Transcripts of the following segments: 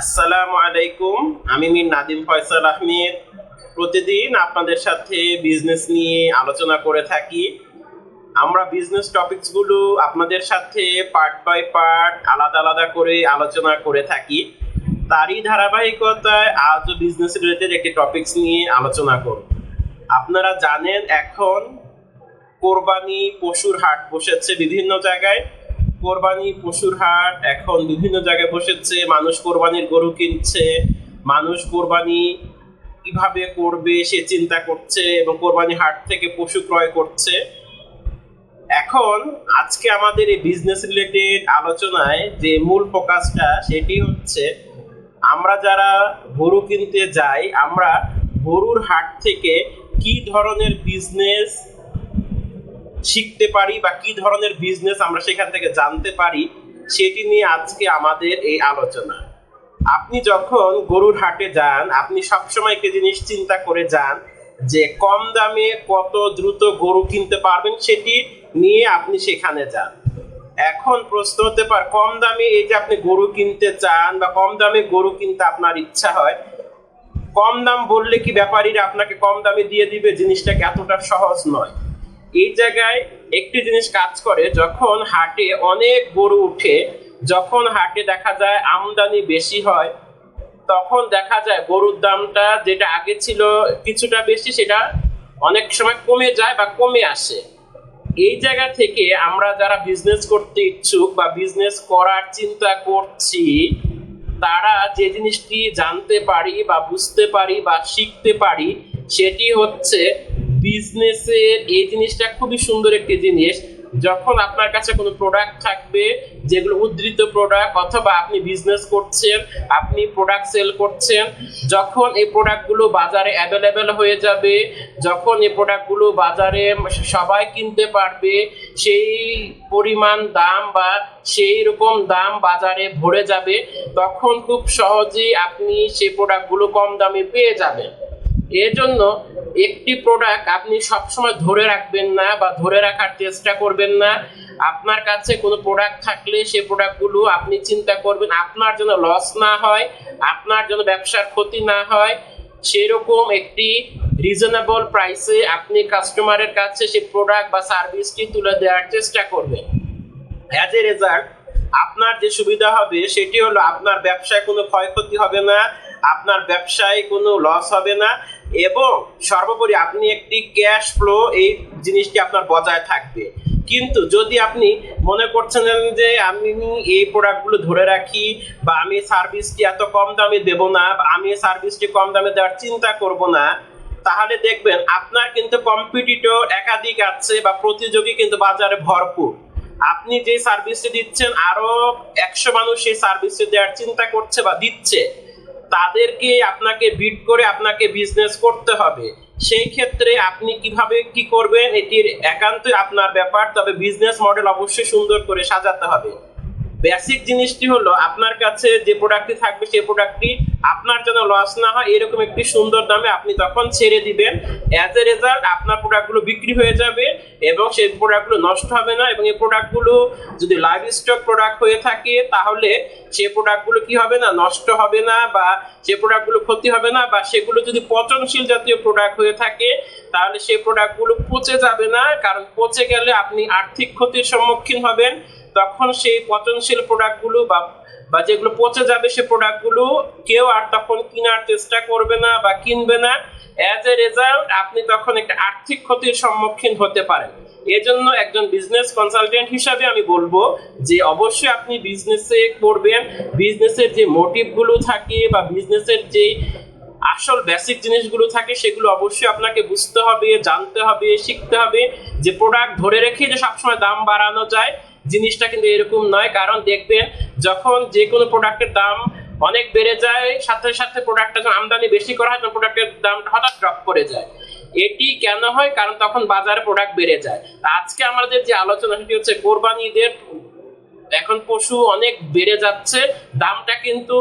আসসালামু আলাইকুম, আমি মির নাদিম ফয়সাল আহমেদ। প্রতিদিন আপনাদের সাথে বিজনেস নিয়ে আলোচনা করে থাকি। আমরা বিজনেস টপিকসগুলো আপনাদের সাথে পার্ট বাই পার্ট আলাদা আলাদা করে আলোচনা করে থাকি। তারই ধারাবাহিকতায় আজও বিজনেস রিলেটেড একটি টপিকস নিয়ে আলোচনা করব। আপনারা জানেন এখন কোরবানি পশুর হাট বসেছে বিভিন্ন জায়গায়। কোরবানি, পশুর হাট, এখন বিভিন্ন জায়গায় বসেছে, মানুষ কোরবানির গরু কিনছে, মানুষ কোরবানি কীভাবে করবে সে চিন্তা করছে এবং কোরবানি হাট থেকে পশু ক্রয় করছে। এখন আজকে আমাদের এই বিজনেস রিলেটেড আলোচনায় যে মূল ফোকাসটা সেটি হচ্ছে, আমরা যারা গরু কিনতে যাই, আমরা গরুর হাট থেকে কি ধরনের বিজনেস শিখতে পারি বা কি ধরনের বিজনেস আমরা সেখান থেকে জানতে পারি, সেটি নিয়ে আজকে আমাদের এই আলোচনা। আপনি যখন গরুর হাটে যান, আপনি সবসময় একটি জিনিস চিন্তা করে যান যে কম দামে কত দ্রুত গরু কিনতে পারবেন সেটি নিয়ে আপনি সেখানে যান। এখন প্রশ্ন হতে পারে, কম দামে এই যে আপনি গরু কিনতে চান বা কম দামে গরু কিনতে আপনার ইচ্ছা হয়, কম দাম বললে কি ব্যাপারীরা আপনাকে কম দামে দিয়ে দিবে? জিনিসটাকে এতটা সহজ নয়। এই জায়গায় একটি জিনিস কাজ করে, যখন হাটে অনেক গরু উঠে, যখন হাটে দেখা যায় আমদানি বেশি হয়, তখন দেখা যায় গরুর দামটা যেটা আগে ছিল কিছুটা বেশি, সেটা অনেক সময় কমে যায় বা কমে আসে। এই জায়গা থেকে আমরা যারা বিজনেস করতে ইচ্ছুক বা বিজনেস করার চিন্তা করছি, তারা যে জিনিসটি জানতে পারি বা বুঝতে পারি বা শিখতে পারি, সেটি হচ্ছে বিজনেসের এই জিনিসটা খুবই সুন্দর একটি জিনিস। যখন আপনার কাছে কোনো প্রোডাক্ট থাকবে, যেগুলো উদ্ধৃত প্রোডাক্ট অথবা আপনি বিজনেস করছেন, আপনি প্রোডাক্ট সেল করছেন, যখন এই প্রোডাক্টগুলো বাজারে অ্যাভেলেবেল হয়ে যাবে, যখন এই প্রোডাক্টগুলো বাজারে সবাই কিনতে পারবে, সেই পরিমাণ দাম বা সেই রকম দাম বাজারে ভরে যাবে, তখন খুব সহজেই আপনি সেই প্রোডাক্টগুলো কম দামে পেয়ে যাবেন। এর জন্য একটি প্রোডাক্ট আপনি সবসময় ধরে রাখবেন না বা ধরে রাখার চেষ্টা করবেন না। আপনার কাছে কোনো প্রোডাক্ট থাকলে সেই প্রোডাক্টগুলো আপনি চিন্তা করবেন আপনার জন্য লস না হয়, আপনার জন্য ব্যবসার ক্ষতি না হয়। সেরকম একটি রিজনেবল প্রাইসে আপনি কাস্টমারের কাছে সেই প্রোডাক্ট বা সার্ভিসটি তুলে দেওয়ার চেষ্টা করবেন। অ্যাজ এ রেজাল্ট আপনার যে সুবিধা হবে সেটি হলো আপনার ব্যবসায় কোনো ক্ষয়ক্ষতি হবে না। আপনার ব্যবসায় কোনো লস হবে না এবং সর্বোপরি আপনি একটি ক্যাশ ফ্লো এই জিনিসটি আপনার বজায় থাকবে। কিন্তু যদি আপনি মনে করছেন যে আমি এই প্রোডাক্টগুলো ধরে রাখি বা আমি সার্ভিসটি এত কম দামে দেব না বা আমি সার্ভিসটি কম দামে দেওয়ার চিন্তা করব না, তাহলে দেখবেন আপনার কিন্তু কম্পিটিটর একাধিক আছে বা প্রতিযোগী কিন্তু বাজারে ভরপুর। আপনি যে সার্ভিসটি দিচ্ছেন, আরও একশো মানুষ সেই সার্ভিসটি দেওয়ার চিন্তা করছে বা দিচ্ছে। তাদেরকে আপনাকে বিট করে আপনাকে বিজনেস করতে হবে। সেই ক্ষেত্রে আপনি কীভাবে কি করবেন, এটির একান্তই আপনার ব্যাপার, তবে বিজনেস মডেল অবশ্যই সুন্দর করে সাজাতে হবে। বেসিক জিনিসটি হলো আপনার কাছে যে প্রোডাক্টটি থাকবে সেই প্রোডাক্টটি আপনার জন্য লস না হয়, এরকম একটি সুন্দর দামে আপনি তখন ছেড়ে দিবেন। অ্যাজ এ রেজাল্ট আপনার প্রোডাক্টগুলো বিক্রি হয়ে যাবে এবং সেই প্রোডাক্টগুলো নষ্ট হবে না এবং এই প্রোডাক্টগুলো যদি লাইভ স্টক প্রোডাক্ট হয়ে থাকে, তাহলে সে প্রোডাক্টগুলো কি হবে না? নষ্ট হবে না বা সে প্রোডাক্টগুলো ক্ষতি হবে না বা সেগুলো যদি পচনশীল জাতীয় প্রোডাক্ট হয়ে থাকে, তাহলে সেই প্রোডাক্টগুলো পচে যাবে না। কারণ পচে গেলে আপনি আর্থিক ক্ষতির সম্মুখীন হবেন। তখন সেই পচনশীল প্রোডাক্টগুলো বা বা যেগুলো পচে যাবে সে প্রোডাক্টগুলো কেউ আর তখন কেনার চেষ্টা করবে না বা কিনবে না। অ্যাজ এ রেজাল্ট আপনি তখন একটা আর্থিক ক্ষতির সম্মুখীন হতে পারেন। এজন্য একজন বিজনেস কনসালটেন্ট হিসাবে আমি বলব যে অবশ্যই আপনি বিজনেসে করবেন। বিজনেসের যে মোটিভগুলো থাকে বা বিজনেসের যে আসল বেসিক জিনিসগুলো থাকে, সেগুলো অবশ্যই আপনাকে বুঝতে হবে, জানতে হবে, শিখতে হবে যে প্রোডাক্ট ধরে রেখে যে সবসময় দাম বাড়ানো যায়। জিনিসটা কিন্তু এরকম নয়, কারণ দেখবেন যখন যে কোনো প্রোডাক্টের দাম অনেক বেড়ে যায়, সাথে সাথে প্রোডাক্টটা যখন আমদানি বেশি করা হয়, তখন প্রোডাক্টের দামটা হঠাৎ ড্রপ করে যায়। এটি কেন হয়? কারণ তখন বাজারে প্রোডাক্ট বেড়ে যায়। আজকে আমাদের যে আলোচনা, সেটি হচ্ছে কোরবানি ঈদের এখন পশু অনেক বেড়ে যাচ্ছে, দামটা কিন্তু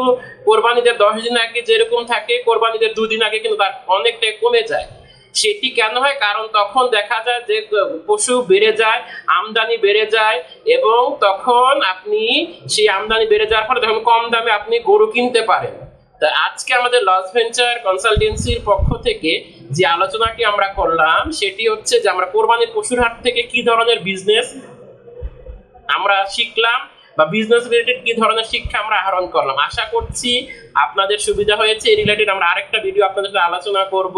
কোরবানিদের দশ দিন আগে যেরকম থাকে, কোরবানিদের দুদিন আগে কিন্তু তার অনেকটাই কমে যায়। সেটি কেন হয়? কারণ তখন দেখা যায় যে পশু বেড়ে যায়, আমদানি বেড়ে যায় এবং তখন আপনি সেই আমদানি বেড়ে যাওয়ার ফলে তখন কম দামে আপনি গরু কিনতে পারেন। তা আজকে আমাদের লস ভেঞ্চার কনসালটেন্সির পক্ষ থেকে যে আলোচনাটি আমরা করলাম, সেটি হচ্ছে যে আমরা কোরবানির পশুর হাট থেকে কি ধরনের বিজনেস আমরা শিখলাম বা বিজনেস রিলেটেড কি ধরনের শিক্ষা আমরা আহরণ করলাম? আশা করছি আপনাদের সুবিধা হয়েছে। রিলেটেড আমরা আরেকটা ভিডিও আপনাদের সাথে আলোচনা করব।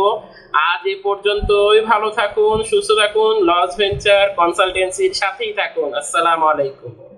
আজ এ পর্যন্তই। ভালো থাকুন, সুস্থ থাকুন। লজ ভেঞ্চার কনসালটেন্সির সাথেই থাকুন। আসসালামু আলাইকুম।